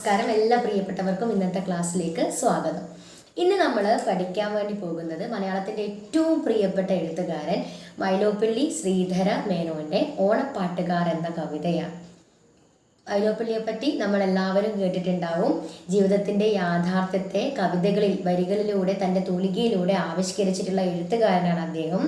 നമസ്കാരം. എല്ലാ പ്രിയപ്പെട്ടവർക്കും ഇന്നത്തെ ക്ലാസ്സിലേക്ക് സ്വാഗതം. ഇന്ന് നമ്മൾ പഠിക്കാൻ വേണ്ടി പോകുന്നത് മലയാളത്തിന്റെ ഏറ്റവും പ്രിയപ്പെട്ട എഴുത്തുകാരൻ മൈലോപ്പള്ളി ശ്രീധര മേനോന്റെ ഓണപ്പാട്ടുകാർ എന്ന കവിതയാണ്. മൈലോപ്പള്ളിയെ പറ്റി നമ്മൾ എല്ലാവരും കേട്ടിട്ടുണ്ടാവും. ജീവിതത്തിന്റെ യാഥാർത്ഥ്യത്തെ കവിതകളിൽ വരികളിലൂടെ തന്റെ തൂലികയിലൂടെ ആവിഷ്കരിച്ചിട്ടുള്ള എഴുത്തുകാരനാണ് അദ്ദേഹം.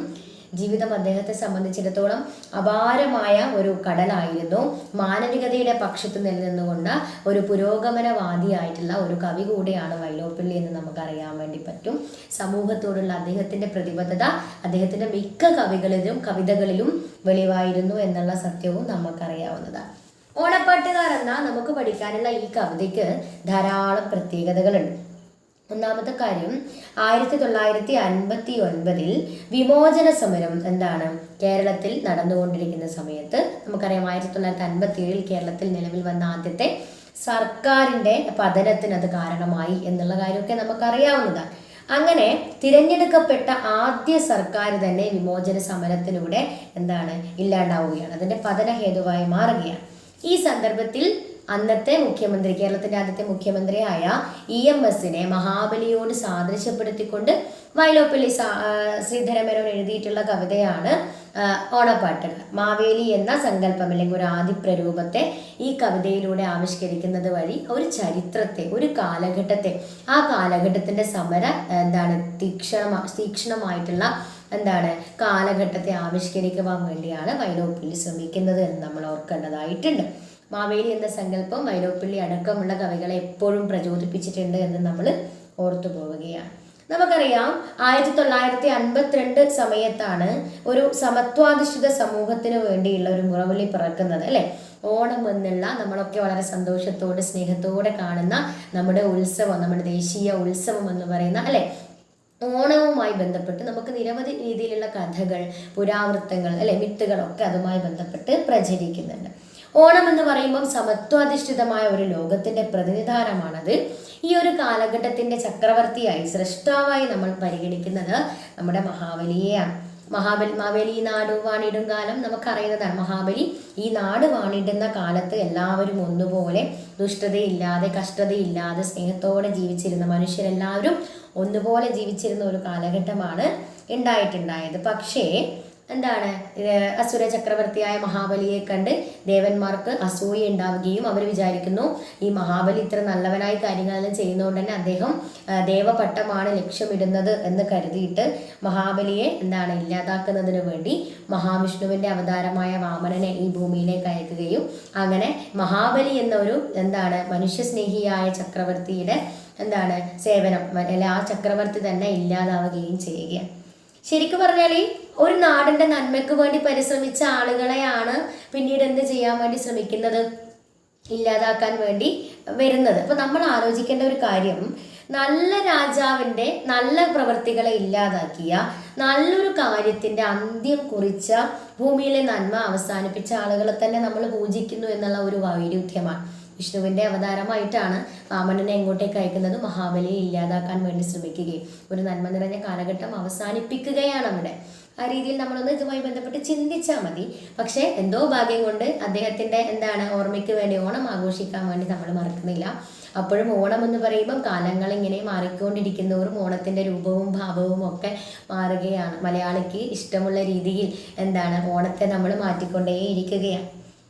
ജീവിതം അദ്ദേഹത്തെ സംബന്ധിച്ചിടത്തോളം അപാരമായ ഒരു കടലായിരുന്നു. മാനവികതയുടെ പക്ഷത്ത് നിലനിന്നുകൊണ്ട് ഒരു പുരോഗമനവാദിയായിട്ടുള്ള ഒരു കവി കൂടെയാണ് വൈലോപ്പിള്ളി എന്ന് നമുക്കറിയാൻ വേണ്ടി പറ്റും. സമൂഹത്തോടുള്ള അദ്ദേഹത്തിന്റെ പ്രതിബദ്ധത അദ്ദേഹത്തിന്റെ മിക്ക കവികളിലും കവിതകളിലും വെളിവായിരുന്നു എന്നുള്ള സത്യവും നമുക്കറിയാവുന്നതാണ്. ഓണപ്പാട്ടുകാർ എന്ന നമുക്ക് പഠിക്കാനുള്ള ഈ കവിതയ്ക്ക് ധാരാളം പ്രത്യേകതകളുണ്ട്. ഒന്നാമത്തെ കാര്യം ആയിരത്തി തൊള്ളായിരത്തി അൻപത്തി ഒൻപതിൽ വിമോചന സമരം എന്താണ്? കേരളത്തിൽ നടന്നുകൊണ്ടിരിക്കുന്ന സമയത്ത് നമുക്കറിയാം ആയിരത്തി തൊള്ളായിരത്തി അൻപത്തി ഏഴിൽ കേരളത്തിൽ നിലവിൽ വന്ന ആദ്യത്തെ സർക്കാരിന്റെ പതനത്തിന് അത് കാരണമായി എന്നുള്ള കാര്യമൊക്കെ നമുക്കറിയാവുന്നതാണ്. അങ്ങനെ തിരഞ്ഞെടുക്കപ്പെട്ട ആദ്യ സർക്കാർ തന്നെ വിമോചന സമരത്തിലൂടെ എന്താണ് ഇല്ലാണ്ടാവുകയാണ്. അതിന്റെ പതന ഹേതുവായി മാറുകയാണ്. ഈ സന്ദർഭത്തിൽ അന്നത്തെ മുഖ്യമന്ത്രി കേരളത്തിന്റെ ആദ്യത്തെ മുഖ്യമന്ത്രിയായ ഇ എം എസിനെ മഹാബലിയോട് സാദൃശ്യപ്പെടുത്തിക്കൊണ്ട് വയലോപ്പള്ളി ശ്രീധരമേനോൻ എഴുതിയിട്ടുള്ള കവിതയാണ് ഓണപ്പാട്ട് ഓണപ്പാട്ടുകൾ. മാവേലി എന്ന സങ്കല്പം അല്ലെങ്കിൽ ഒരു ആദിപ്രരൂപത്തെ ഈ കവിതയിലൂടെ ആവിഷ്കരിക്കുന്നത് വഴി ഒരു ചരിത്രത്തെ ഒരു കാലഘട്ടത്തെ ആ കാലഘട്ടത്തിന്റെ സമര എന്താണ് തീക്ഷണ തീക്ഷണമായിട്ടുള്ള എന്താണ് കാലഘട്ടത്തെ ആവിഷ്കരിക്കുവാൻ വേണ്ടിയാണ് വൈലോപ്പിള്ളി ശ്രമിക്കുന്നത് എന്ന് നമ്മൾ ഓർക്കേണ്ടതായിട്ടുണ്ട്. മാവേലി എന്ന സങ്കല്പം വൈലോപ്പിള്ളി അടക്കമുള്ള കവികളെ എപ്പോഴും പ്രചോദിപ്പിച്ചിട്ടുണ്ട് എന്ന് നമ്മൾ ഓർത്തു പോവുകയാണ്. നമുക്കറിയാം ആയിരത്തി തൊള്ളായിരത്തി അൻപത്തിരണ്ട് സമയത്താണ് ഒരു സമത്വാധിഷ്ഠിത സമൂഹത്തിന് വേണ്ടിയുള്ള ഒരു മുറവിളി പിറക്കുന്നത് അല്ലെ? ഓണം എന്നുള്ള നമ്മളൊക്കെ വളരെ സന്തോഷത്തോടെ സ്നേഹത്തോടെ കാണുന്ന നമ്മുടെ ഉത്സവം നമ്മുടെ ദേശീയ ഉത്സവം എന്ന് പറയുന്ന അല്ലെ? ഓണവുമായി ബന്ധപ്പെട്ട് നമുക്ക് നിരവധി രീതിയിലുള്ള കഥകൾ പുരാവൃത്തങ്ങൾ അല്ലെ? മിത്തുകളൊക്കെ അതുമായി ബന്ധപ്പെട്ട് പ്രചരിക്കുന്നുണ്ട്. ഓണം എന്ന് പറയുമ്പം സമത്വാധിഷ്ഠിതമായ ഒരു ലോകത്തിന്റെ പ്രതിനിധാനമാണത്. ഈ ഒരു കാലഘട്ടത്തിന്റെ ചക്രവർത്തിയായി സൃഷ്ടാവായി നമ്മൾ പരിഗണിക്കുന്നത് നമ്മുടെ മഹാബലിയെയാണ്. മഹാബലി മാവേലി ഈ നാട് വാണിടും കാലം നമുക്കറിയുന്നതാണ്. മഹാബലി ഈ നാട് വാണിടുന്ന കാലത്ത് എല്ലാവരും ഒന്നുപോലെ ദുഷ്ടതയില്ലാതെ കഷ്ടതയില്ലാതെ സ്നേഹത്തോടെ ജീവിച്ചിരുന്ന മനുഷ്യരെല്ലാവരും ഒന്നുപോലെ ജീവിച്ചിരുന്ന ഒരു കാലഘട്ടമാണ് ഉണ്ടായിട്ടുണ്ടായത്. പക്ഷേ എന്താണ്? അസുര ചക്രവർത്തിയായ മഹാബലിയെ കണ്ട് ദേവന്മാർക്ക് അസൂയ ഉണ്ടാവുകയും അവർ വിചാരിക്കുന്നു ഈ മഹാബലി ഇത്ര നല്ലവനായി കാര്യങ്ങളെല്ലാം ചെയ്യുന്നതുകൊണ്ട് തന്നെ അദ്ദേഹം ദേവപട്ടമാണ് ലക്ഷ്യമിടുന്നത് എന്ന് കരുതിയിട്ട് മഹാബലിയെ എന്താണ് ഇല്ലാതാക്കുന്നതിന് വേണ്ടി മഹാവിഷ്ണുവിന്റെ അവതാരമായ വാമനനെ ഈ ഭൂമിയിലേക്ക് അയക്കുകയും അങ്ങനെ മഹാബലി എന്ന ഒരു എന്താണ് മനുഷ്യസ്നേഹിയായ ചക്രവർത്തിയുടെ എന്താണ് സേവനം അല്ലെ ആ ചക്രവർത്തി തന്നെ ഇല്ലാതാവുകയും ചെയ്യുകയാണ്. ശരിക്കും പറഞ്ഞാൽ ഒരു നാടിന്റെ നന്മയ്ക്ക് വേണ്ടി പരിശ്രമിച്ച ആളുകളെയാണ് പിന്നീട് എന്ത് ചെയ്യാൻ വേണ്ടി ശ്രമിക്കുന്നത്? ഇല്ലാതാക്കാൻ വേണ്ടി വരുന്നത്. അപ്പൊ നമ്മൾ ആലോചിക്കേണ്ട ഒരു കാര്യം നല്ല രാജാവിന്റെ നല്ല പ്രവൃത്തികളെ ഇല്ലാതാക്കിയ നല്ലൊരു കാര്യത്തിന്റെ അന്ത്യം കുറിച്ച ഭൂമിയിലെ നന്മ അവസാനിപ്പിച്ച ആളുകളെ തന്നെ നമ്മൾ പൂജിക്കുന്നു എന്നുള്ള ഒരു വൈരുദ്ധ്യമാണ്. വിഷ്ണുവിന്റെ അവതാരമായിട്ടാണ് വാമനനെ എങ്ങോട്ടേക്ക് അയക്കുന്നത്. മഹാബലിയെ ഇല്ലാതാക്കാൻ വേണ്ടി ശ്രമിക്കുകയും ഒരു നന്മ നിറഞ്ഞ കാലഘട്ടം അവസാനിപ്പിക്കുകയാണ് അവിടെ. ആ രീതിയിൽ നമ്മളൊന്ന് ഇതുമായി ബന്ധപ്പെട്ട് ചിന്തിച്ചാൽ മതി. പക്ഷേ എന്തോ ഭാഗ്യം കൊണ്ട് അദ്ദേഹത്തിന്റെ എന്താണ് ഓർമ്മയ്ക്ക് വേണ്ടി ഓണം ആഘോഷിക്കാൻ വേണ്ടി നമ്മൾ മറക്കുന്നില്ല. അപ്പോഴും ഓണം എന്ന് പറയുമ്പോൾ കാലങ്ങൾ ഇങ്ങനെ മാറിക്കൊണ്ടിരിക്കുന്നവരും ഓണത്തിന്റെ രൂപവും ഭാവവും ഒക്കെ മാറുകയാണ്. മലയാളിക്ക് ഇഷ്ടമുള്ള രീതിയിൽ എന്താണ് ഓണത്തെ നമ്മൾ മാറ്റിക്കൊണ്ടേ ഇരിക്കുകയാണ്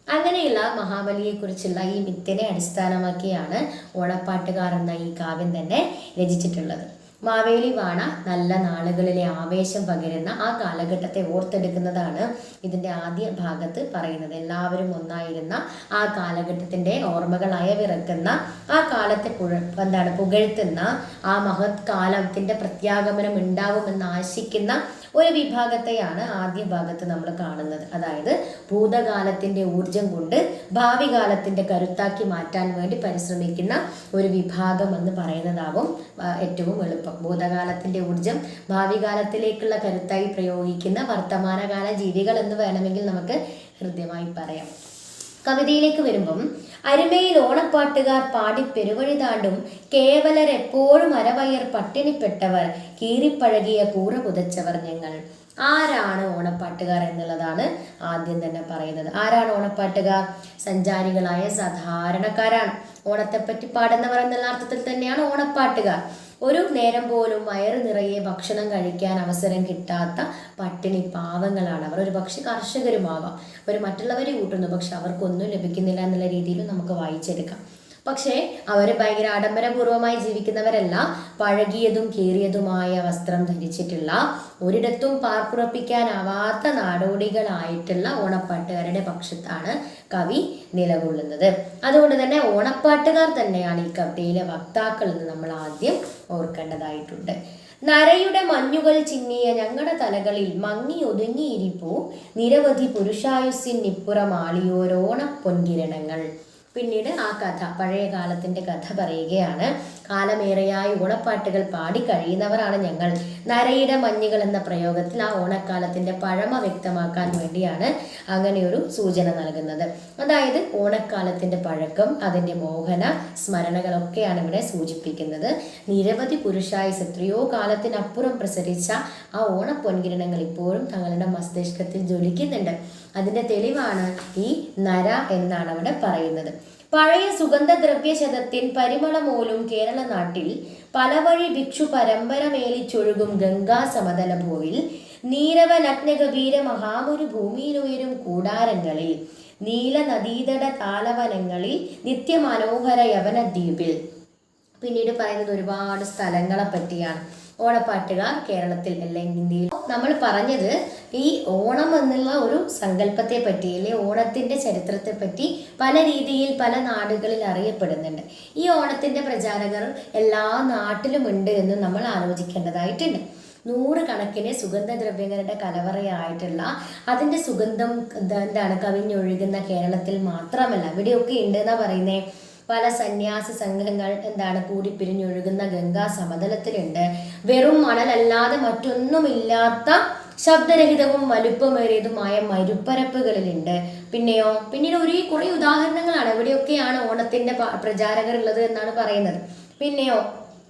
അങ്ങനെയുള്ള മഹാബലിയെക്കുറിച്ചുള്ള ഈ മിത്തിനെ അടിസ്ഥാനമാക്കിയാണ് ഓണപ്പാട്ടുകാർ എന്ന ഈ കാവ്യം തന്നെ രചിച്ചിട്ടുള്ളത്. മാവേലി വാണ നല്ല നാളുകളിലെ ആവേശം പകരുന്ന ആ കാലഘട്ടത്തെ ഓർത്തെടുക്കുന്നതാണ് ഇതിന്റെ ആദ്യ ഭാഗത്ത് പറയുന്നത്. എല്ലാവരും ഒന്നായിരുന്ന ആ കാലഘട്ടത്തിന്റെ ഓർമ്മകളായ അയവിറക്കുന്ന ആ കാലത്തെ പുഴ എന്താണ് പുകഴ്ത്തുന്ന ആ മഹത് കാലത്തിന്റെ പ്രത്യാഗമനം ഉണ്ടാവുമെന്ന് ആശിക്കുന്ന ഒരു വിഭാഗത്തെയാണ് ആദ്യ ഭാഗത്ത് നമ്മൾ കാണുന്നത്. അതായത് ഭൂതകാലത്തിന്റെ ഊർജം കൊണ്ട് ഭാവി കാലത്തിന്റെ കരുത്താക്കി മാറ്റാൻ വേണ്ടി പരിശ്രമിക്കുന്ന ഒരു വിഭാഗം എന്ന് പറയുന്നതാവും ഏറ്റവും എളുപ്പം. ഭൂതകാലത്തിന്റെ ഊർജം ഭാവി കാലത്തിലേക്കുള്ള കരുത്തായി പ്രയോഗിക്കുന്ന വർത്തമാനകാല ജീവികൾ എന്ന് വേണമെങ്കിൽ നമുക്ക് ഹൃദ്യമായി പറയാം. കവിതയിലേക്ക് വരുമ്പം അരുമയിൽ ഓണപ്പാട്ടുകാർ പാടി പെരുവഴി താണ്ടും കേവലരെപ്പോഴും അരവയർ പട്ടിണിപ്പെട്ടവർ കീറിപ്പഴകിയ കൂറ പുതച്ചവർ ഞങ്ങൾ. ആരാണ് ഓണപ്പാട്ടുകാർ എന്നുള്ളതാണ് ആദ്യം തന്നെ പറയുന്നത്. ആരാണ് ഓണപ്പാട്ടുകാർ? സഞ്ചാരികളായ സാധാരണക്കാരാണ്. ഓണത്തെപ്പറ്റി പാടുന്നവർ എന്നുള്ള അർത്ഥത്തിൽ തന്നെയാണ് ഓണപ്പാട്ടുകാർ. ഒരു നേരം പോലും വയറ് നിറയെ ഭക്ഷണം കഴിക്കാൻ അവസരം കിട്ടാത്ത പട്ടിണി പാവങ്ങളാണ്. അവർ ഒരു പക്ഷെ കർഷകരുമാവാം. അവർ മറ്റുള്ളവരെ കൂട്ടുന്നു. പക്ഷെ അവർക്കൊന്നും ലഭിക്കുന്നില്ല എന്നുള്ള രീതിയിലും നമുക്ക് വായിച്ചെടുക്കാം. പക്ഷേ അവർ ഭയങ്കര ആഡംബരപൂർവമായി ജീവിക്കുന്നവരല്ല. പഴകിയതും കീറിയതുമായ വസ്ത്രം ധരിച്ചിട്ടുള്ള ഒരിടത്തും പാർപ്പുറപ്പിക്കാനാവാത്ത നാടോടികളായിട്ടുള്ള ഓണപ്പാട്ടുകാരുടെ പക്ഷത്താണ് കവി നിലകൊള്ളുന്നത്. അതുകൊണ്ട് തന്നെ ഓണപ്പാട്ടുകാർ തന്നെയാണ് ഈ കവിതയിലെ വക്താക്കൾ എന്ന് നമ്മൾ ആദ്യം ഓർക്കേണ്ടതായിട്ടുണ്ട്. നരയുടെ മഞ്ഞുകൾ ചിന്നിയ ഞങ്ങളുടെ തലകളിൽ മങ്ങി ഒതുങ്ങിയിരിപ്പോ. നിരവധി പുരുഷായുസ്സിൻ നിപ്പുറമാളിയോരോണ പൊൻകിരണങ്ങൾ. പിന്നീട് ആ കഥ പഴയ കാലത്തിന്റെ കഥ പറയുകയാണ്. കാലമേറെയായി ഓണപ്പാട്ടുകൾ പാടി കഴിയുന്നവരാണ് ഞങ്ങൾ. നരയുടെ മഞ്ഞുകൾ എന്ന പ്രയോഗത്തിൽ ആ ഓണക്കാലത്തിന്റെ പഴമ വ്യക്തമാക്കാൻ വേണ്ടിയാണ് അങ്ങനെയൊരു സൂചന നൽകുന്നത്. അതായത് ഓണക്കാലത്തിന്റെ പഴക്കം അതിന്റെ മോഹന സ്മരണകളൊക്കെയാണ് ഇവിടെ സൂചിപ്പിക്കുന്നത്. നിരവധി പുരുഷായുസ് എത്രയോ കാലത്തിനപ്പുറം പ്രസരിച്ച ആ ഓണപ്പൊൻകിരണങ്ങൾ ഇപ്പോഴും തങ്ങളുടെ മസ്തിഷ്കത്തിൽ ജ്വലിക്കുന്നുണ്ട്. അതിന്റെ തെളിവാണ് ഈ നര എന്നാണ് അവിടെ പറയുന്നത്. പഴയ സുഗന്ധദ്രവ്യ ശതത്തിൻ പരിമളമോലും കേരള നാട്ടിൽ പലവഴി ഭിക്ഷു പരമ്പര മേലിച്ചൊഴുകും ഗംഗാ സമതല ഭൂവിൽ നീരവ ലഗ്നഗഭീര മഹാമുരു ഭൂമിയിലുയരും കൂടാരങ്ങളിൽ നീല നദീതട താലവനങ്ങളിൽ നിത്യമനോഹര യവനദ്വീപിൽ. പിന്നീട് പറയുന്നത് ഒരുപാട് സ്ഥലങ്ങളെ പറ്റിയാണ്. ഓണപ്പാട്ടുകാർ കേരളത്തിൽ അല്ലെങ്കിൽ ഇന്ത്യയിൽ. നമ്മൾ പറഞ്ഞത് ഈ ഓണം എന്നുള്ള ഒരു സങ്കല്പത്തെ പറ്റി അല്ലെ ഓണത്തിന്റെ ചരിത്രത്തെ പറ്റി പല രീതിയിൽ പല നാടുകളിൽ അറിയപ്പെടുന്നുണ്ട്. ഈ ഓണത്തിന്റെ പ്രചാരകർ എല്ലാ നാട്ടിലും ഉണ്ട് എന്ന് നമ്മൾ ആലോചിക്കേണ്ടതായിട്ടുണ്ട്. നൂറുകണക്കിന് സുഗന്ധദ്രവ്യങ്ങളുടെ കലവറയായിട്ടുള്ള അതിന്റെ സുഗന്ധം എന്താ- എന്താണ് കവിഞ്ഞൊഴുകുന്ന കേരളത്തിൽ മാത്രമല്ല ഇവിടെയൊക്കെ ഉണ്ട് എന്നാ പറയുന്നേ. പല സന്യാസി സംഘങ്ങൾ എന്താണ് കൂടി പിരിഞ്ഞൊഴുകുന്ന ഗംഗാ സമതലത്തിലുണ്ട്. വെറും മണലല്ലാതെ മറ്റൊന്നുമില്ലാത്ത ശബ്ദരഹിതവും വലുപ്പമേറിയതുമായ മരുപ്പരപ്പുകളിലുണ്ട്. പിന്നെയോ? പിന്നീട് ഒരു കുറേ ഉദാഹരണങ്ങളാണ്. എവിടെയൊക്കെയാണ് ഓണത്തിന്റെ പ്രചാരകർ ഉള്ളത് എന്നാണ് പറയുന്നത്. പിന്നെയോ?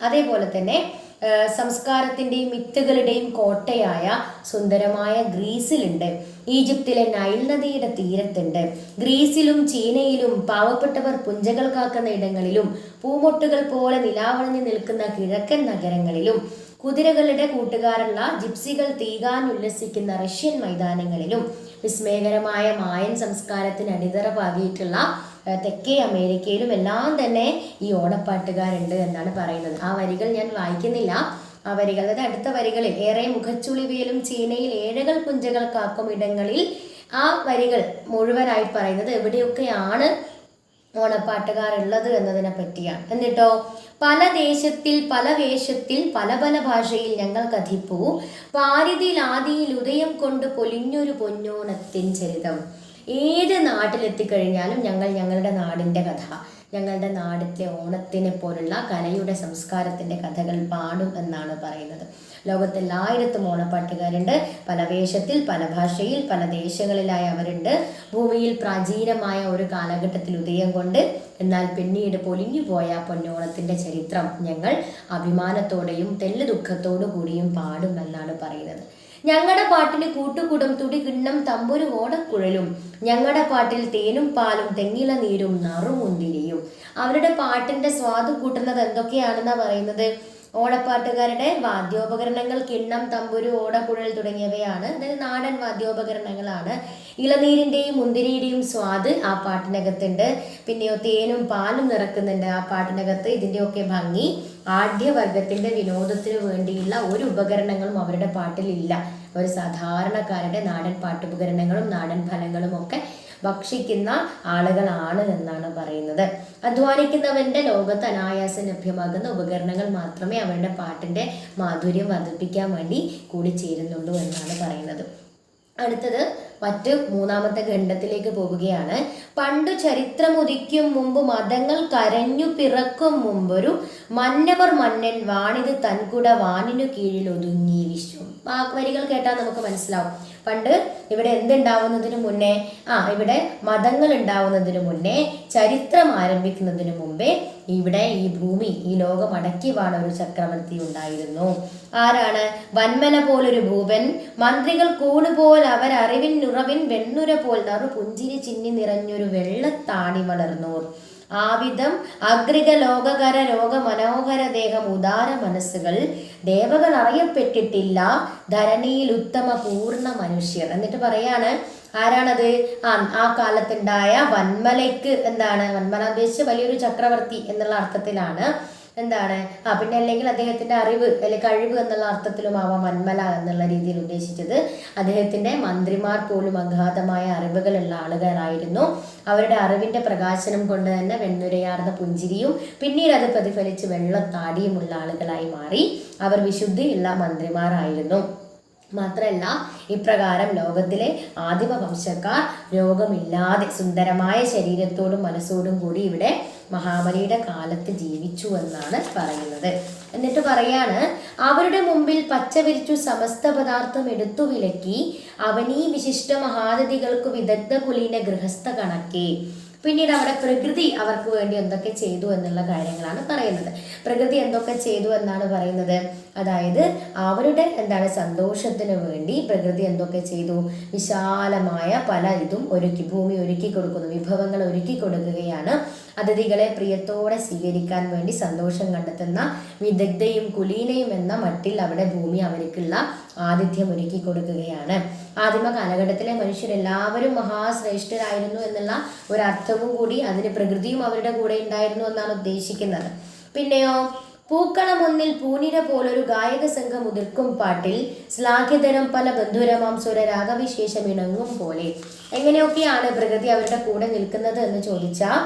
അതേപോലെ തന്നെ ആ, സംസ്കാരത്തിന്റെയും മിത്തുകളുടെയും കോട്ടയായ സുന്ദരമായ ഗ്രീസിലുണ്ട്. ഈജിപ്തിലെ നൈൽ നദിയുടെ തീരത്തുണ്ട്. ഗ്രീസിലും ചീനയിലും പാവപ്പെട്ടവർ പുഞ്ചകൾ കാക്കുന്ന ഇടങ്ങളിലും പൂമൊട്ടുകൾ പോലെ നിലാവണഞ്ഞു നിൽക്കുന്ന കിഴക്കൻ നഗരങ്ങളിലും കുതിരകളുടെ കൂട്ടുകാരുള്ള ജിപ്സികൾ തീകാൻ ഉല്ലസിക്കുന്ന റഷ്യൻ മൈതാനങ്ങളിലും വിസ്മയകരമായ മായൻ സംസ്കാരത്തിന് അടിതറ പാകിയിട്ടുള്ള തെക്കേ അമേരിക്കയിലും എല്ലാം തന്നെ ഈ ഓണപ്പാട്ടുകാരുണ്ട് എന്നാണ് പറയുന്നത്. ആ വരികൾ ഞാൻ വായിക്കുന്നില്ല. ആ വരികൾ അതായത് അടുത്ത വരികളിൽ ഏറെ മുഖച്ചുളിവിയലും ചീനയിൽ ഏഴകൾ പുഞ്ചകൾ കാക്കും ഇടങ്ങളിൽ ആ വരികൾ മുഴുവനായി പറയുന്നത് എവിടെയൊക്കെയാണ് ഓണപ്പാട്ടുകാർ ഉള്ളത് എന്നതിനെ പറ്റിയാണ്. എന്നിട്ടോ? പല ദേശത്തിൽ പല വേഷത്തിൽ പല പല ഭാഷയിൽ ഞങ്ങൾ കഥിപ്പൂ പാരിതിൽ ആദിയിൽ ഉദയം കൊണ്ട് പൊലിഞ്ഞൊരു പൊന്നോണത്തിൻ ചരിതം. ഏത് നാട്ടിലെത്തിക്കഴിഞ്ഞാലും ഞങ്ങൾ ഞങ്ങളുടെ നാടിന്റെ കഥ. ഞങ്ങളുടെ നാടിലെ ഓണത്തിനെ പോലുള്ള കലയുടെ സംസ്കാരത്തിന്റെ കഥകൾ പാടും എന്നാണ് പറയുന്നത്. ലോകത്തെല്ലായിടത്തും ഓണപ്പാട്ടുകാരുണ്ട്. പല വേഷത്തിൽ പല ഭാഷയിൽ പല ദേശങ്ങളിലായി അവരുണ്ട്. ഭൂമിയിൽ പ്രാചീനമായ ഒരു കാലഘട്ടത്തിൽ ഉദയം കൊണ്ട് എന്നാൽ പിന്നീട് പൊലിഞ്ഞു പോയ പൊന്നോണത്തിന്റെ ചരിത്രം ഞങ്ങൾ അഭിമാനത്തോടെയും തെല്ല് ദുഃഖത്തോടു കൂടിയും പാടും എന്നാണ് പറയുന്നത്. ഞങ്ങളുടെ പാട്ടിന് കൂട്ടുകൂടം തുടി കിണ്ണം തമ്പുരു ഓടക്കുഴലും. ഞങ്ങളുടെ പാട്ടിൽ തേനും പാലും തെങ്ങില നീരും നറുമുന്തിരിയും. അവരുടെ പാട്ടിന്റെ സ്വാദ് കൂട്ടുന്നത് എന്തൊക്കെയാണെന്നാ പറയുന്നത്? ഓണപ്പാട്ടുകാരുടെ വാദ്യോപകരണങ്ങൾ കിണ്ണം തമ്പുരു ഓടക്കുഴൽ തുടങ്ങിയവയാണ്. അതായത് നാടൻ വാദ്യോപകരണങ്ങളാണ്. ഇളനീരിന്റെയും മുന്തിരിയുടെയും സ്വാദ് ആ പാട്ടിനകത്തുണ്ട്. പിന്നെയോ തേനും പാലും നിറക്കുന്നുണ്ട് ആ പാട്ടിനകത്ത്. ഇതിന്റെയൊക്കെ ഭംഗി ആഢ്യവർഗത്തിന്റെ വിനോദത്തിന് വേണ്ടിയുള്ള ഒരു ഉപകരണങ്ങളും അവരുടെ പാട്ടിലില്ല. ഒരു സാധാരണക്കാരുടെ നാടൻ പാട്ടുപകരണങ്ങളും നാടൻ ഫലങ്ങളും ഒക്കെ ഭക്ഷിക്കുന്ന ആളുകളാണ് എന്നാണ് പറയുന്നത്. അധ്വാനിക്കുന്നവന്റെ ലോകത്ത് അനായാസം ലഭ്യമാകുന്ന ഉപകരണങ്ങൾ മാത്രമേ അവരുടെ പാട്ടിന്റെ മാധുര്യം വർദ്ധിപ്പിക്കാൻ വേണ്ടി കൂടി ചേരുന്നുള്ളൂ എന്നാണ് പറയുന്നത്. അടുത്തത് മറ്റ് മൂന്നാമത്തെ ഖണ്ഡത്തിലേക്ക് പോവുകയാണ് പണ്ടു ചരിത്രമുദിക്കും മുമ്പ് മതങ്ങൾ കരഞ്ഞു പിറക്കും മുമ്പൊരു മന്നവർ മന്നൻ വാണിത് തൻകുട വാനിനു കീഴിൽ ഒതുങ്ങി വിശ്വം. വരികൾ കേട്ടാൽ നമുക്ക് മനസ്സിലാവും. പണ്ട് ഇവിടെ എന്തുണ്ടാവുന്നതിന് മുന്നേ ആ ഇവിടെ മതങ്ങൾ ഉണ്ടാവുന്നതിന് മുന്നേ ചരിത്രം ആരംഭിക്കുന്നതിന് മുമ്പേ ഇവിടെ ഈ ഭൂമി ഈ ലോകം അടക്കി വാണ ഒരു ചക്രവർത്തി ഉണ്ടായിരുന്നു. ആരാണ്? വന്മന പോലൊരു ഭൂപൻ മന്ത്രികൾ കൂടുപോൽ അവർ അറിവിൻ നുറവിൻ വെണ്ണുര പോൽ നറു പുഞ്ചിരി ചിന്നി നിറഞ്ഞൊരു വെള്ളത്താണി വളർന്നോർ. ആവിധം അഗ്രിക ലോകകര ലോക മനോഹര ദേഹം ഉദാര മനസ്സുകൾ ദേവകൾ അറിയപ്പെട്ടിട്ടില്ല. ധരണിയിൽ ഉത്തമ പൂർണ മനുഷ്യർ. എന്നിട്ട് പറയാണ് ആരാണത്? ആ ആ കാലത്തുണ്ടായ വന്മലയ്ക്ക് എന്താണ്? വന്മല ഉദ്ദേശിച്ച് വലിയൊരു ചക്രവർത്തി എന്നുള്ള അർത്ഥത്തിലാണ്. എന്താണ്? ആ പിന്നെ അല്ലെങ്കിൽ അദ്ദേഹത്തിന്റെ അറിവ് അല്ലെങ്കിൽ കഴിവ് എന്നുള്ള അർത്ഥത്തിലും ആവാം മന്മല എന്നുള്ള രീതിയിൽ ഉദ്ദേശിച്ചത്. അദ്ദേഹത്തിന്റെ മന്ത്രിമാർ പോലും അഗാധമായ അറിവുകളുള്ള ആളുകളായിരുന്നു. അവരുടെ അറിവിന്റെ പ്രകാശനം കൊണ്ട് തന്നെ വെണ്ണുരയാർന്ന പുഞ്ചിരിയും പിന്നീട് അത് പ്രതിഫലിച്ച് വെള്ളത്താടിയുമുള്ള ആളുകളായി മാറി. അവർ വിശുദ്ധിയുള്ള മന്ത്രിമാരായിരുന്നു. മാത്രമല്ല ഇപ്രകാരം ലോകത്തിലെ ആദിമ വംശക്കാർ രോഗമില്ലാതെ സുന്ദരമായ ശരീരത്തോടും മനസ്സോടും കൂടി ഇവിടെ മഹാബലിയുടെ കാലത്ത് ജീവിച്ചു എന്നാണ് പറയുന്നത്. എന്നിട്ട് പറയാണ് അവരുടെ മുമ്പിൽ പച്ച വിരിച്ചു സമസ്ത പദാർത്ഥം എടുത്തു വിലക്കി അവനീ വിശിഷ്ട മഹാതിഥികൾക്ക് വിദഗ്ധ കുലീന ഗൃഹസ്ഥ കണക്കേ. പിന്നീട് അവിടെ പ്രകൃതി അവർക്ക് വേണ്ടി എന്തൊക്കെ ചെയ്തു എന്നുള്ള കാര്യങ്ങളാണ് പറയുന്നത്. പ്രകൃതി എന്തൊക്കെ ചെയ്തു എന്നാണ് പറയുന്നത്? അതായത് അവരുടെ എന്താണ് സന്തോഷത്തിന് വേണ്ടി പ്രകൃതി എന്തൊക്കെ ചെയ്തു? വിശാലമായ പല ഇതും ഒരുക്കി ഭൂമി ഒരുക്കി കൊടുക്കുന്നു വിഭവങ്ങൾ ഒരുക്കി കൊടുക്കുകയാണ്. അതിഥികളെ പ്രിയത്തോടെ സ്വീകരിക്കാൻ വേണ്ടി സന്തോഷം കണ്ടെത്തുന്ന വിദഗ്ധയും കുലീനയും എന്ന മട്ടിൽ അവിടെ ഭൂമി അവർക്കുള്ള ആതിഥ്യം ഒരുക്കി കൊടുക്കുകയാണ്. ആദിമ കാലഘട്ടത്തിലെ മനുഷ്യരെല്ലാവരും മഹാശ്രേഷ്ഠരായിരുന്നു എന്നുള്ള ഒരർത്ഥവും കൂടി അതിന് പ്രകൃതിയും അവരുടെ കൂടെ ഉണ്ടായിരുന്നു എന്നാണ് ഉദ്ദേശിക്കുന്നത്. പിന്നെയോ പൂക്കളമൊന്നിൽ പൂനിര പോലൊരു ഗായക സംഘം ഉതിർക്കും പാട്ടിൽ ശ്ലാഘിതരം പല ബന്ധുരമാം സ്വര രാഗവിശേഷം ഇണങ്ങും പോലെ. എങ്ങനെയൊക്കെയാണ് പ്രകൃതി അവരുടെ കൂടെ നിൽക്കുന്നത് എന്ന് ചോദിച്ചാൽ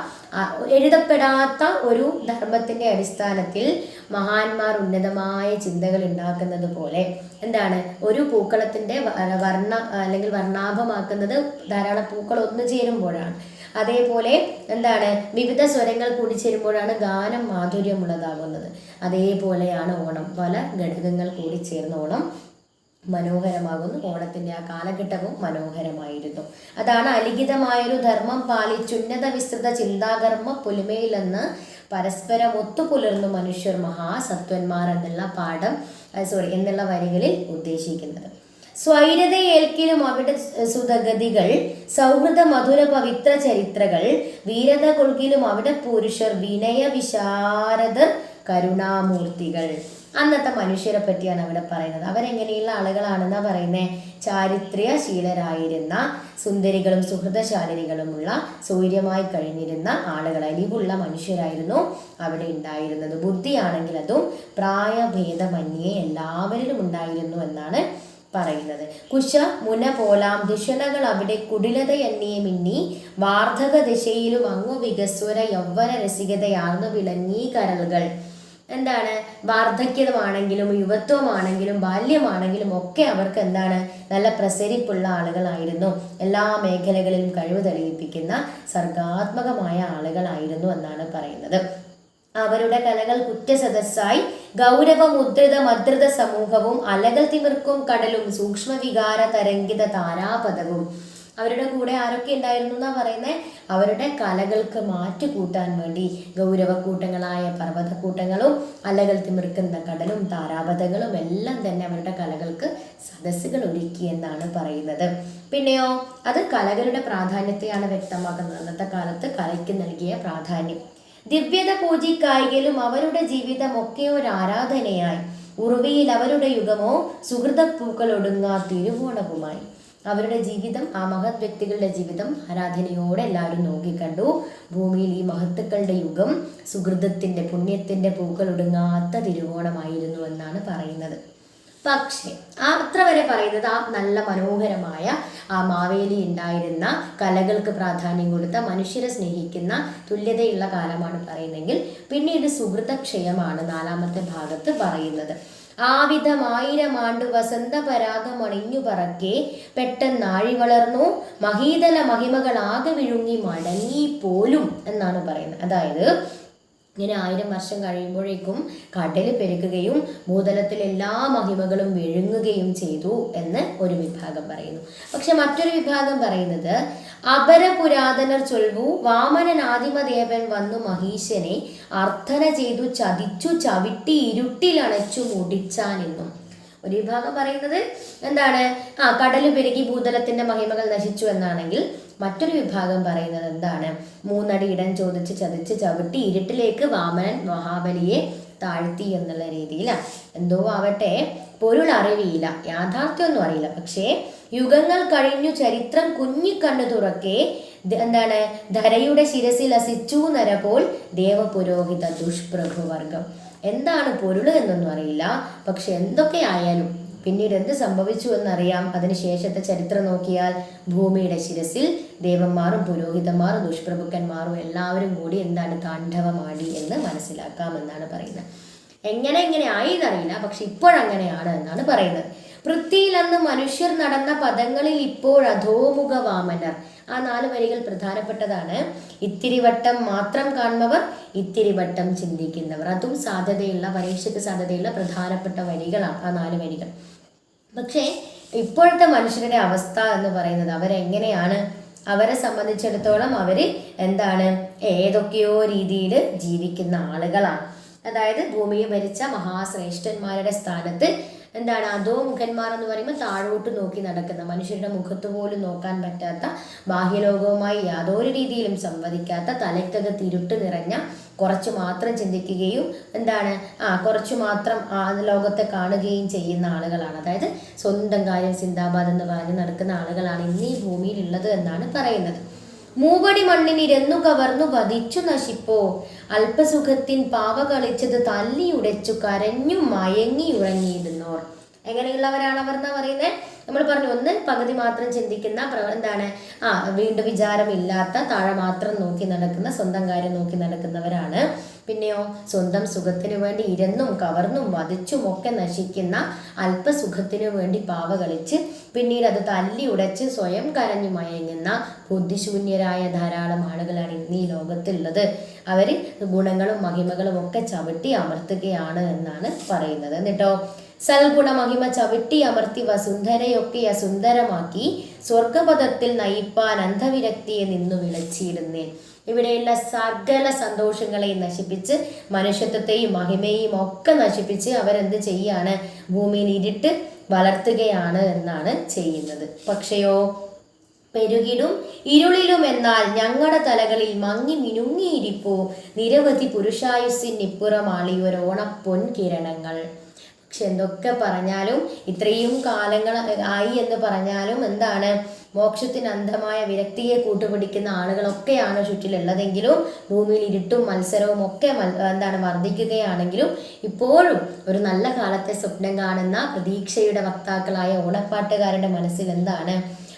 എഴുതപ്പെടാത്ത ഒരു ധർമ്മത്തിന്റെ അടിസ്ഥാനത്തിൽ മഹാന്മാർ ഉന്നതമായ ചിന്തകൾ ഉണ്ടാക്കുന്നത് പോലെ എന്താണ് ഒരു പൂക്കളത്തിന്റെ വർണ അല്ലെങ്കിൽ വർണാഭമാക്കുന്നത് ധാരാളം പൂക്കൾ ഒന്നു ചേരുമ്പോഴാണ്. അതേപോലെ എന്താണ് വിവിധ സ്വരങ്ങൾ കൂടിച്ചേരുമ്പോഴാണ് ഗാനം മാധുര്യമുള്ളതാകുന്നത്. അതേപോലെയാണ് ഓണം. പല ഘടകങ്ങൾ കൂടി ഓണം മനോഹരമാകുന്നു. ഓണത്തിന്റെ ആ കാലഘട്ടവും മനോഹരമായിരുന്നു. അതാണ് അലിഖിതമായൊരു ധർമ്മം പാലിച്ചുന്നത വിസ്തൃത ചിന്താകർമ്മ പുലിമയിലെന്ന് പരസ്പരം ഒത്തുപുലർന്നു മനുഷ്യർ മഹാസത്വന്മാർ എന്നുള്ള പാഠം സോറി എന്നുള്ള വരികളിൽ ഉദ്ദേശിക്കുന്നത്. സ്വൈരതയേൽക്കിലും അവിടെ സുതഗതികൾ സൗഹൃദ മധുര പവിത്ര ചരിത്രകൾ വീരത കൊൽക്കിലും അവിടെ പുരുഷർ വിനയ വിശാരദർ കരുണാമൂർത്തികൾ. അന്നത്തെ മനുഷ്യരെ പറ്റിയാണ് അവിടെ പറയുന്നത്. അവരെങ്ങനെയുള്ള ആളുകളാണെന്നാ പറയുന്നത് ചാരിത്ര്യശീലരായിരുന്ന സുന്ദരികളും സുഹൃതശാലിനികളുമുള്ള സൗര്യമായി കഴിഞ്ഞിരുന്ന ആളുകൾ അലിവുള്ള മനുഷ്യരായിരുന്നു അവിടെ ഉണ്ടായിരുന്നത്. ബുദ്ധിയാണെങ്കിൽ അതും പ്രായഭേദമന്യേ എല്ലാവരിലും ഉണ്ടായിരുന്നു എന്നാണ് പറയുന്നത്. കുശ മുന പോലാം ദുഷണകൾ അവിടെ കുടിലത കുടിലതയന്നിയെ മിന്നി വാർദ്ധക ദിശയിലും അങ്ങു വികസ്വര യൗവന രസികതയാർന്നു വിളങ്ങീ കരളുകൾ. എന്താണ്? വാർദ്ധക്യമാണെങ്കിലും യുവത്വമാണെങ്കിലും ബാല്യമാണെങ്കിലും ഒക്കെ അവർക്ക് എന്താണ്? നല്ല പ്രസരിപ്പുള്ള ആളുകളായിരുന്നു. എല്ലാ മേഖലകളിലും കഴിവ് തെളിയിപ്പിക്കുന്ന സർഗാത്മകമായ ആളുകളായിരുന്നു എന്നാണ് പറയുന്നത്. അവരുടെ കലകൾ കുറ്റസദസ്സായി ഗൗരവമുദ്രിത മദ്രിത സമൂഹവും അലകൾ തിമിർക്കും കടലും സൂക്ഷ്മവികാര തരംഗിത താരാപദവും അവരുടെ കൂടെ ആരൊക്കെ ഉണ്ടായിരുന്നു എന്നാ പറയുന്നത് അവരുടെ കലകൾക്ക് മാറ്റുകൂട്ടാൻ വേണ്ടി ഗൗരവക്കൂട്ടങ്ങളായ പർവതക്കൂട്ടങ്ങളും അലകൾ തിമിർക്കുന്ന കടലും താരാപഥങ്ങളും എല്ലാം തന്നെ അവരുടെ കലകൾക്ക് സദസ്സുകൾ ഒരുക്കി എന്നാണ് പറയുന്നത്. പിന്നെയോ അത് കലകളുടെ പ്രാധാന്യത്തെയാണ് വ്യക്തമാക്കുന്നത്. അന്നത്തെ കാലത്ത് കലയ്ക്ക് നൽകിയ പ്രാധാന്യം. ദിവ്യത പൂജിക്കായികലും അവരുടെ ജീവിതം ഒക്കെ ഒരു ആരാധനയായി. ഉറവിയിൽ അവരുടെ യുഗമോ സുഹൃതപ്പൂക്കളൊടുങ്ങാ തിരുവോണവുമായി. അവരുടെ ജീവിതം ആ മഹത് വ്യക്തികളുടെ ജീവിതം ആരാധനയോടെ എല്ലാവരും നോക്കിക്കണ്ടു. ഭൂമിയിൽ ഈ മഹത്തുക്കളുടെ യുഗം സുഹൃതത്തിന്റെ പുണ്യത്തിന്റെ പൂക്കൾ ഒടുങ്ങാത്ത തിരുവോണമായിരുന്നു എന്നാണ് പറയുന്നത്. പക്ഷേ ആ അത്ര വരെ പറയുന്നത് ആ നല്ല മനോഹരമായ ആ മാവേലി ഉണ്ടായിരുന്ന കലകൾക്ക് പ്രാധാന്യം കൊടുത്ത മനുഷ്യരെ സ്നേഹിക്കുന്ന തുല്യതയുള്ള കാലമാണ് പറയുന്നതെങ്കിൽ പിന്നീട് സുഹൃതക്ഷയമാണ് നാലാമത്തെ ഭാഗത്ത് പറയുന്നത്. ആവിധം ആയിരം ആണ്ട് വസന്ത പരാഗമണിഞ്ഞു പറക്കെ. പെട്ടെന്നാഴി വളർന്നു. മഹീതല മഹിമകളാകെ വിഴുങ്ങി മടങ്ങി പോലും എന്നാണ് പറയുന്നത്. അതായത് ഇങ്ങനെ ആയിരം വർഷം കഴിയുമ്പോഴേക്കും കടൽ പെരുകുകയും ഭൂതലത്തിൽ എല്ലാ മഹിമകളും വിഴുങ്ങുകയും ചെയ്തു എന്ന് ഒരു വിഭാഗം പറയുന്നു. പക്ഷെ മറ്റൊരു വിഭാഗം പറയുന്നത് അപര പുരാതനർ ചൊൽവു വാമനനാദിമദേവൻ വന്നു മഹീശനെ അർത്ഥന ചെയ്തു ചതിച്ചു ചവിട്ടി ഇരുട്ടിലണച്ചു മുടിച്ചാനെന്നും ഒരു വിഭാഗം പറയുന്നത് എന്താണ്? ആ കടൽ പെരുകി ഭൂതലത്തിന്റെ മഹിമകൾ നശിച്ചു എന്നാണെങ്കിൽ മറ്റൊരു വിഭാഗം പറയുന്നത് എന്താണ്? മൂന്നടി ഇടം ചോദിച്ച് ചതിച്ച് ചവിട്ടി ഇരുട്ടിലേക്ക് വാമനൻ മഹാബലിയെ താഴ്ത്തി എന്നുള്ള രീതിയിലാണ് എന്തോ ആവട്ടെ പൊരുൾ അറിവിയില്ല യാഥാർത്ഥ്യമൊന്നും അറിയില്ല. പക്ഷേ യുഗങ്ങൾ കഴിഞ്ഞു ചരിത്രം കുഞ്ഞിക്കണ്ണു തുറക്കെ എന്താണ് ധരയുടെ ശിരസിൽ അസിച്ചു നരപോൽ ദേവപുരോഹിത ദുഷ്പ്രഭുവർഗം. എന്താണ് പൊരുൾ എന്നൊന്നും അറിയില്ല. പക്ഷെ എന്തൊക്കെ ആയാലും പിന്നീട് എന്ത് സംഭവിച്ചു എന്നറിയാം. അതിനുശേഷത്തെ ചരിത്രം നോക്കിയാൽ ഭൂമിയുടെ ശിരസിൽ ദേവന്മാരും പുരോഹിതന്മാരും ദുഷ്പ്രഭുക്കന്മാരും എല്ലാവരും കൂടി എന്താണ് താണ്ഡവമാടി എന്ന് മനസ്സിലാക്കാമെന്നാണ് പറയുന്നത്. എങ്ങനെ എങ്ങനെ ആയി എന്നറിയില്ല. പക്ഷെ ഇപ്പോഴങ്ങനെയാണ് എന്നാണ് പറയുന്നത്. പൃഥ്വിയിൽ അന്ന് മനുഷ്യർ നടന്ന പദങ്ങളിൽ ഇപ്പോൾ അധോമുഖ വാമനർ ആ നാല് വരികൾ പ്രധാനപ്പെട്ടതാണ്. ഇത്തിരി വട്ടം മാത്രം കാണുന്നവർ ഇത്തിരി വട്ടം ചിന്തിക്കുന്നവർ. അതും സാധ്യതയുള്ള പരീക്ഷയ്ക്ക് സാധ്യതയുള്ള പ്രധാനപ്പെട്ട വരികളാണ് ആ നാല് വരികൾ. പക്ഷേ ഇപ്പോഴത്തെ മനുഷ്യരുടെ അവസ്ഥ എന്ന് പറയുന്നത് അവരെങ്ങനെയാണ്? അവരെ സംബന്ധിച്ചിടത്തോളം അവർ എന്താണ്? ഏതൊക്കെയോ രീതിയിൽ ജീവിക്കുന്ന ആളുകളാണ്. അതായത് ഭൂമിയെ ഭരിച്ച മഹാശ്രേഷ്ഠന്മാരുടെ സ്ഥാനത്ത് എന്താണ് അധോമുഖന്മാർ എന്ന് പറയുമ്പോൾ താഴോട്ട് നോക്കി നടക്കുന്ന മനുഷ്യരുടെ മുഖത്ത് പോലും നോക്കാൻ പറ്റാത്ത ബാഹ്യലോകവുമായി യാതൊരു രീതിയിലും സംവദിക്കാത്ത തലയ്ക്കകത്ത് തിരുട്ട് നിറഞ്ഞ കുറച്ച് മാത്രം ചിന്തിക്കുകയും എന്താണ് ആ കുറച്ച് മാത്രം ആ ലോകത്തെ കാണുകയും ചെയ്യുന്ന ആളുകളാണ്. അതായത് സ്വന്തം കാര്യം സിന്ദാബാദ് എന്ന് പറഞ്ഞ് നടക്കുന്ന ആളുകളാണ് ഇന്ന് ഈ ഭൂമിയിലുള്ളത് എന്നാണ് പറയുന്നത്. മൂവടി മണ്ണിനിരന്നു കവർന്നു വധിച്ചു നശിപ്പോ. അല്പസുഖത്തിൻ പാവ കളിച്ചത് തല്ലിയുടച്ചു കരഞ്ഞു മയങ്ങി ഉറങ്ങിയിരുന്നോർ എങ്ങനെയുള്ളവരാണ് അവർ എന്നാ പറയുന്നത് നമ്മൾ പറഞ്ഞു ഒന്ന് പകുതി മാത്രം ചിന്തിക്കുന്ന എന്താണ്? ആ വീണ്ടും വിചാരമില്ലാത്ത താഴെ മാത്രം നോക്കി നടക്കുന്ന സ്വന്തം കാര്യം നോക്കി നടക്കുന്നവരാണ്. പിന്നെയോ സ്വന്തം സുഖത്തിനു വേണ്ടി ഇരന്നും കവർന്നും വധിച്ചും ഒക്കെ നശിക്കുന്ന അല്പസുഖത്തിനു വേണ്ടി പാവ കളിച്ച് പിന്നീട് അത് തല്ലി ഉടച്ച് സ്വയം കരഞ്ഞു മയങ്ങുന്ന ബുദ്ധിശൂന്യരായ ധാരാളം ആളുകളാണ് ഇന്ന് ഈ ലോകത്തുള്ളത്. അവർ ഗുണങ്ങളും മഹിമകളും ഒക്കെ ചവിട്ടി അമർത്തുകയാണ് എന്നാണ് പറയുന്നത്. എന്നിട്ടോ സൽഗുണ മഹിമ ചവിട്ടി അമർത്തി വസുന്ധരയൊക്കെ അസുന്ദരമാക്കി സ്വർഗപഥത്തിൽ നയിപ്പാൻ അന്ധവിരക്തിയെ നിന്നു വിളച്ചിരുന്നേ ഇവിടെയുള്ള സകല സന്തോഷങ്ങളെയും നശിപ്പിച്ച് മനുഷ്യത്വത്തെയും മഹിമയെയും ഒക്കെ നശിപ്പിച്ച് അവരെന്ത് ചെയ്യാണ്? ഭൂമിയിൽ ഇരുട്ട് വളർത്തുകയാണ് എന്നാണ് ചെയ്യുന്നത്. പക്ഷെയോ പെരുകിടും ഇരുളിലും എന്നാൽ ഞങ്ങളുടെ തലകളിൽ മങ്ങി മിനുങ്ങിയിരിപ്പോ. നിരവധി പുരുഷായുസിനിപ്പുറമാളിയൊരോണ പൊൻകിരണങ്ങൾ. പക്ഷെ എന്തൊക്കെ പറഞ്ഞാലും ഇത്രയും കാലങ്ങൾ ആയി എന്ന് പറഞ്ഞാലും എന്താണ് മോക്ഷത്തിന് അന്ധമായ വിരക്തിയെ കൂട്ടുപിടിക്കുന്ന ആളുകളൊക്കെയാണ് ചുറ്റിലുള്ളതെങ്കിലും ഭൂമിയിൽ ഇരുട്ടും മത്സരവും ഒക്കെ എന്താണ് വർദ്ധിക്കുകയാണെങ്കിലും ഇപ്പോഴും ഒരു നല്ല കാലത്തെ സ്വപ്നം കാണുന്ന പ്രതീക്ഷയുടെ വക്താക്കളായ ഓണപ്പാട്ടുകാരുടെ മനസ്സിൽ എന്താണ്?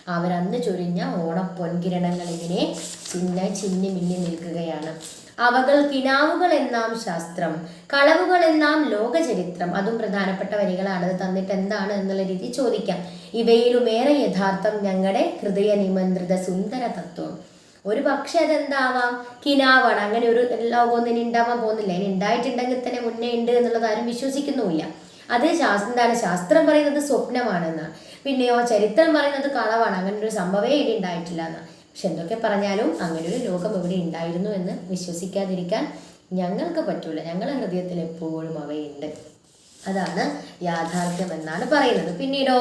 അവരന്ന് ചൊരിഞ്ഞ ഓണപ്പൊൻകിരണങ്ങൾ ഇങ്ങനെ ചിന്ന ചിന്നി മിന്നി നിൽക്കുകയാണ്. അവകൾ കിനാവുകൾ എന്നാം ശാസ്ത്രം കളവുകൾ എന്നാം ലോകചരിത്രം. അതും പ്രധാനപ്പെട്ട വരികളാണ്. അത് തന്നിട്ട് എന്താണ് എന്നുള്ള രീതി ചോദിക്കാം. ഇവയിലുമേറെ യഥാർത്ഥം ഞങ്ങളുടെ ഹൃദയ നിമന്ത്രിത സുന്ദര തത്വം. ഒരു പക്ഷെ അതെന്താവാം? കിനാവാണ്. അങ്ങനെ ഒരു ലോകമൊന്നും ഇനി ഉണ്ടാവാൻ പോകുന്നില്ല. ഇനി ഉണ്ടായിട്ടുണ്ടെങ്കിൽ തന്നെ മുന്നേ ഉണ്ട് എന്നുള്ളത് ആരും വിശ്വസിക്കുന്നുമില്ല. അത് ശാസ്ത്രം എന്താണ് ശാസ്ത്രം പറയുന്നത് സ്വപ്നമാണെന്നാണ്. പിന്നെയോ ചരിത്രം പറയുന്നത് കളവാണ്. അങ്ങനെ ഒരു സംഭവമേ ഇനി ഉണ്ടായിട്ടില്ല എന്നാണ് പക്ഷെ എന്തൊക്കെ പറഞ്ഞാലും അങ്ങനെ ഒരു ലോകം ഇവിടെ ഉണ്ടായിരുന്നു എന്ന് വിശ്വസിക്കാതിരിക്കാൻ ഞങ്ങൾക്ക് പറ്റൂല. ഞങ്ങളുടെ ഹൃദയത്തിൽ എപ്പോഴും അവയുണ്ട്. അതാണ് യാഥാർത്ഥ്യം എന്നാണ് പറയുന്നത്. പിന്നീടോ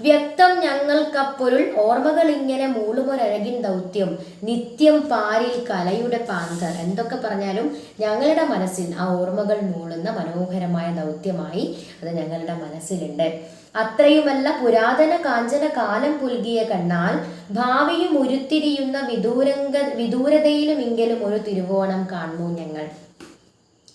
വ്യക്തം ഞങ്ങൾക്കപ്പൊരുൾ ഓർമ്മകൾ ഇങ്ങനെ മൂളുമൊരഴകിൻ ദൗത്യം നിത്യം പാരിൽ കലയുടെ പാന്തർ എന്തൊക്കെ പറഞ്ഞാലും ഞങ്ങളുടെ മനസ്സിൽ ആ ഓർമ്മകൾ മൂളുന്ന മനോഹരമായ ദൗത്യമായി അത് ഞങ്ങളുടെ മനസ്സിലുണ്ട്. അത്രയുമല്ല പുരാതന കാഞ്ചന കാലം പുൽകിയ കണ്ണാൽ ഭാവിയും ഉരുത്തിരിയുന്ന വിദൂരങ്ക വിദൂരതയിലും എങ്കിലും ഒരു തിരുവോണം കാണുന്നു ഞങ്ങൾ?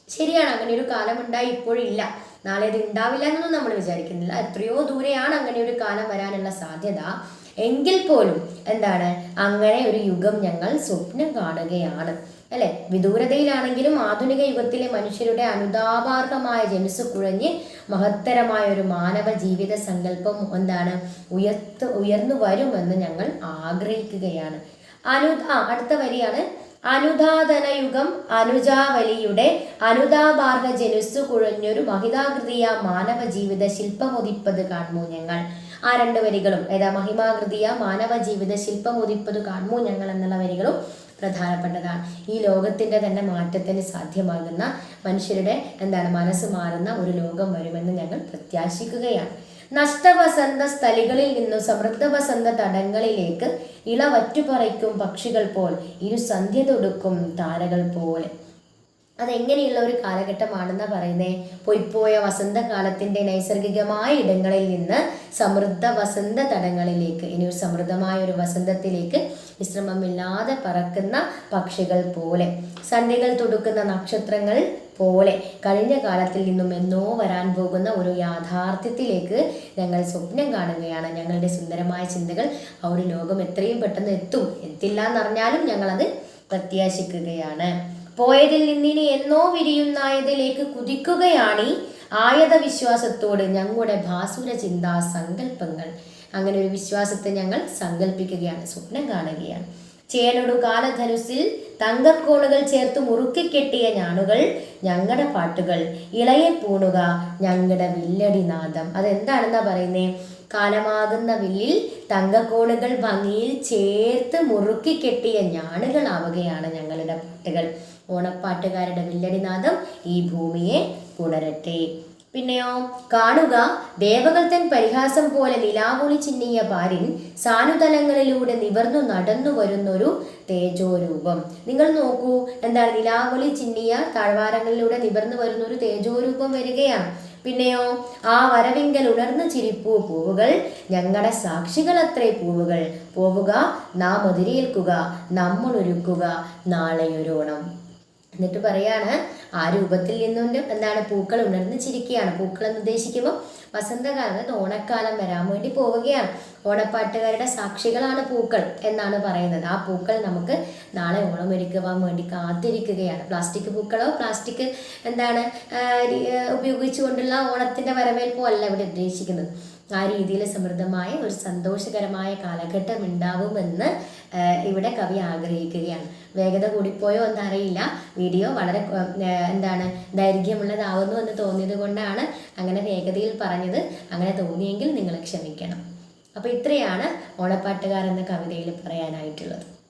ശരിയാണ് അങ്ങനെ ഒരു കാലം ഉണ്ടായി ഇപ്പോഴില്ല. നാളെ അത് ഉണ്ടാവില്ല എന്നൊന്നും നമ്മൾ വിചാരിക്കുന്നില്ല. എത്രയോ ദൂരെയാണ് അങ്ങനെ ഒരു കാലം വരാനുള്ള സാധ്യത. എങ്കിൽ പോലും എന്താണ് അങ്ങനെ ഒരു യുഗം ഞങ്ങൾ സ്വപ്നം കാണുകയാണ്. അല്ലെ? വിദൂരതയിലാണെങ്കിലും ആധുനിക യുഗത്തിലെ മനുഷ്യരുടെ അനുതാപാർഹമായ ജനുസ് കുഴഞ്ഞ് മഹത്തരമായ ഒരു മാനവ ജീവിത സങ്കല്പം എന്താണ്? ഉയർത്ത് ഉയർന്നു വരുമെന്ന് ഞങ്ങൾ ആഗ്രഹിക്കുകയാണ്. അനു അടുത്ത വരിയാണ്. അനുദാതനയുഗം അനുജാവലിയുടെ അനുതാപാർഹ ജനുസ് കുഴഞ്ഞൊരു മഹിതാകൃതിയ മാനവ ജീവിത ശില്പമൊതിപ്പത് കാണുമോ ഞങ്ങൾ? ആ രണ്ട് വരികളും ഏതാ മഹിമാകൃതിയ മാനവ ജീവിത ശില്പമുദിപ്പത് കാണുമോ ഞങ്ങൾ എന്നുള്ള വരികളും പ്രധാനപ്പെട്ടതാണ്. ഈ ലോകത്തിന്റെ തന്നെ മാറ്റത്തിന് സാധ്യമാകുന്ന മനുഷ്യരുടെ എന്താണ് മനസ്സ് മാറുന്ന ഒരു ലോകം വരുമെന്ന് ഞങ്ങൾ പ്രത്യാശിക്കുകയാണ്. നഷ്ടവസന്ത സ്ഥലികളിൽ നിന്നും സമൃദ്ധവസന്ത തടങ്ങളിലേക്ക് ഇളവറ്റുപറയ്ക്കും പക്ഷികൾ പോൽ ഇരു സന്ധ്യ തൊടുക്കും താരകൾ പോലെ. അതെങ്ങനെയുള്ള ഒരു കാലഘട്ടമാണെന്ന് പറയുന്നത് പൊയ്പോയ വസന്തകാലത്തിന്റെ നൈസർഗികമായ ഇടങ്ങളിൽ നിന്ന് സമൃദ്ധ വസന്ത തടങ്ങളിലേക്ക് ഇനി ഒരു സമൃദ്ധമായ ഒരു വസന്തത്തിലേക്ക് വിശ്രമമില്ലാതെ പറക്കുന്ന പക്ഷികൾ പോലെ സന്ധികൾ തൊടുക്കുന്ന നക്ഷത്രങ്ങൾ പോലെ കഴിഞ്ഞ കാലത്തിൽ നിന്നും എന്നോ വരാൻ പോകുന്ന ഒരു യാഥാർത്ഥ്യത്തിലേക്ക് ഞങ്ങൾ സ്വപ്നം കാണുകയാണ്. ഞങ്ങളുടെ സുന്ദരമായ ചിന്തകൾ ആ ഒരു ലോകം എത്രയും പെട്ടെന്ന് എത്തും. എത്തില്ല എന്നറിഞ്ഞാലും ഞങ്ങളത് പ്രത്യാശിക്കുകയാണ്. പോയതിൽ നിന്നിനി എന്നോ വിരിയുന്നായതിലേക്ക് കുതിക്കുകയാണ് ആയത വിശ്വാസത്തോട് ഞങ്ങളുടെ ഭാസുര ചിന്താ സങ്കല്പങ്ങൾ. അങ്ങനെ ഒരു വിശ്വാസത്തെ ഞങ്ങൾ സങ്കല്പിക്കുകയാണ് സ്വപ്നം കാണുകയാണ്. ചേനൊടു കാലധനുസിൽ തങ്കക്കോണുകൾ ചേർത്ത് മുറുക്കി കെട്ടിയ ഞാണുകൾ ഞങ്ങളുടെ പാട്ടുകൾ. ഇളയെ പൂണുക ഞങ്ങളുടെ വില്ലടി നാദം. അതെന്താണെന്നാ പറയുന്നേ? കാലമാകുന്ന വില്ലിൽ തങ്കക്കോണുകൾ ഭംഗിയിൽ ചേർത്ത് മുറുക്കി കെട്ടിയ ഞാണുകളാവുകയാണ് ഞങ്ങളുടെ പാട്ടുകൾ. ഓണപ്പാട്ടുകാരുടെ വില്ലടിനാദം ഈ ഭൂമിയെ പുണരട്ടെ. പിന്നെയോ കാണുക ദേവകൾ പരിഹാസം പോലെ നിലാവുളി ചിന്നിയ പാരിൻ സാനുതലങ്ങളിലൂടെ നിവർന്നു നടന്നു വരുന്നൊരു തേജോരൂപം. നിങ്ങൾ നോക്കൂ എന്താണ് നിലാവുളി ചിന്നിയ താഴ്വാരങ്ങളിലൂടെ നിവർന്നു വരുന്നൊരു തേജോരൂപം വരികയാണ്. പിന്നെയോ ആ വരവിങ്കൽ ഉണർന്നു ചിരിപ്പൂ പൂവുകൾ ഞങ്ങളുടെ സാക്ഷികൾ അത്രേ പൂവുകൾ. പോവുക നാം ഒതിരേൽക്കുക നമ്മൾ ഒരുക്കുക നാളെയൊരോണം. എന്നിട്ട് പറയാണ് ആ രൂപത്തിൽ നിന്നുകൊണ്ട് എന്താണ് പൂക്കൾ ഉണർന്ന് ചിരിക്കുകയാണ്. പൂക്കൾ എന്ന് ഉദ്ദേശിക്കുമ്പോൾ വസന്തകാലം അതായത് ഓണക്കാലം വരാൻ വേണ്ടി പോവുകയാണ്. ഓണപ്പാട്ടുകാരുടെ സാക്ഷികളാണ് പൂക്കൾ എന്നാണ് പറയുന്നത്. ആ പൂക്കൾ നമുക്ക് നാളെ ഓണം ഒരുക്കുവാൻ വേണ്ടി കാത്തിരിക്കുകയാണ്. പ്ലാസ്റ്റിക് പൂക്കളോ പ്ലാസ്റ്റിക് എന്താണ് ഉപയോഗിച്ചുകൊണ്ടുള്ള ഓണത്തിന്റെ വരവേൽപ്പോ അല്ല ഇവിടെ ഉദ്ദേശിക്കുന്നത്. ആ രീതിയിൽ സമൃദ്ധമായ ഒരു സന്തോഷകരമായ കാലഘട്ടം ഉണ്ടാവുമെന്ന് ഇവിടെ കവി ആഗ്രഹിക്കുകയാണ്. വേഗത കൂടിപ്പോയോ എന്നറിയില്ല. വീഡിയോ വളരെ എന്താണ് ദൈർഘ്യമുള്ളതാവുന്നു എന്ന് തോന്നിയത് കൊണ്ടാണ് അങ്ങനെ വേഗതയിൽ പറഞ്ഞത്. അങ്ങനെ തോന്നിയെങ്കിൽ നിങ്ങൾ ക്ഷമിക്കണം. അപ്പോൾ ഇത്രയാണ് ഓണപ്പാട്ടുകാർ എന്ന കവിതയിൽ പറയാനായിട്ടുള്ളത്.